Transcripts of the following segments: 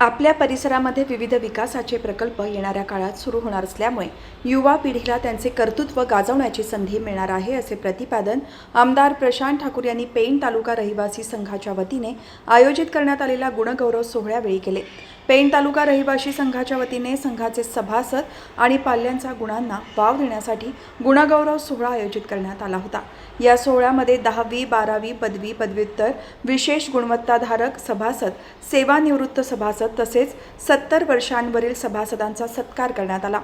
आपल्या परिसरामध्ये विविध विकासाचे प्रकल्प येणाऱ्या काळात सुरू होणार असल्यामुळे युवा पिढीला त्यांचे कर्तृत्व गाजवण्याची संधी मिळणार आहे असे प्रतिपादन आमदार प्रशांत ठाकूर यांनी पेण तालुका रहिवासी संघाच्या वतीने आयोजित करण्यात आलेल्या गुणगौरव सोहळ्यावेळी केले. पेण तालुका रहिवासी संघाच्या वतीने संघाचे सभासद आणि पाल्यांचा गुणांना वाव देण्यासाठी गुणगौरव सोहळा आयोजित करण्यात आला होता. या सोहळ्यामध्ये दहावी बारावी पदवी पदव्युत्तर विशेष गुणवत्ताधारक सभासद सेवानिवृत्त सभासद तसेच सत्तर वर्षांवरील सभासदांचा सत्कार करण्यात आला.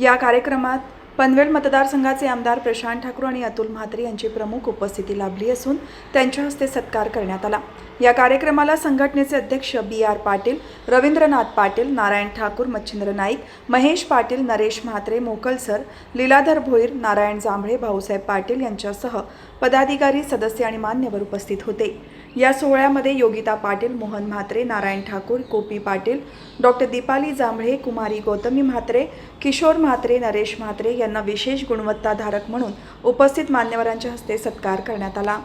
या कार्यक्रमात पनवेल मतदारसंघाचे आमदार प्रशांत ठाकूर आणि अतुल म्हात्रे यांची प्रमुख उपस्थिती लाभली असून त्यांच्या हस्ते सत्कार करण्यात आला. या कार्यक्रमाला संघटनेचे अध्यक्ष बी आर पाटील रवींद्रनाथ पाटील नारायण ठाकूर मच्छिंद्र नाईक महेश पाटील नरेश म्हात्रे मोकलसर लीलाधर भोईर नारायण जांभळे भाऊसाहेब पाटील यांच्यासह पदाधिकारी सदस्य आणि मान्यवर उपस्थित होते. या सोहळ्यामध्ये योगिता पाटील मोहन म्हात्रे नारायण ठाकूर कोपी पाटील डॉक्टर दीपाली जांभळे कुमारी गौतमी म्हात्रे किशोर म्हात्रे नरेश म्हात्रे यांना विशेष गुणवत्ताधारक म्हणून उपस्थित मान्यवरांच्या हस्ते सत्कार करण्यात आला.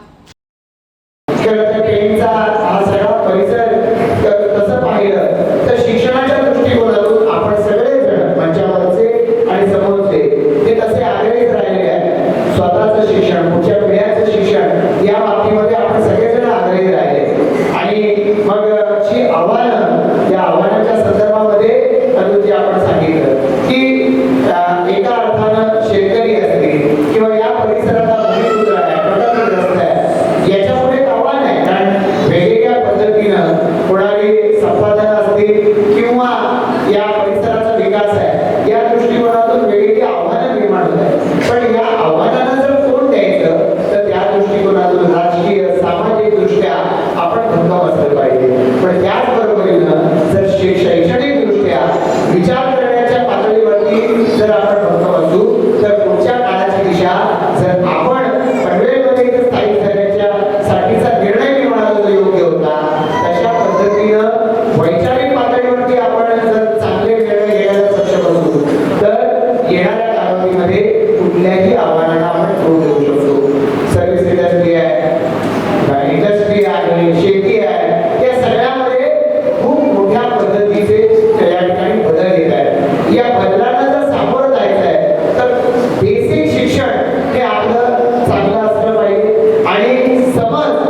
काळामध्ये जर आपण भक्त असू तर पुढच्या काळाची दिशा जर आपण पनवेलमध्ये स्थायिक झाल्याच्या साठीचा निर्णय घेणारा जो योग्य होता तशा पद्धतीनं वैचारिक पातळीवरती आपण जर चांगले निर्णय घ्यायला सक्षम असू तर येणाऱ्या হয়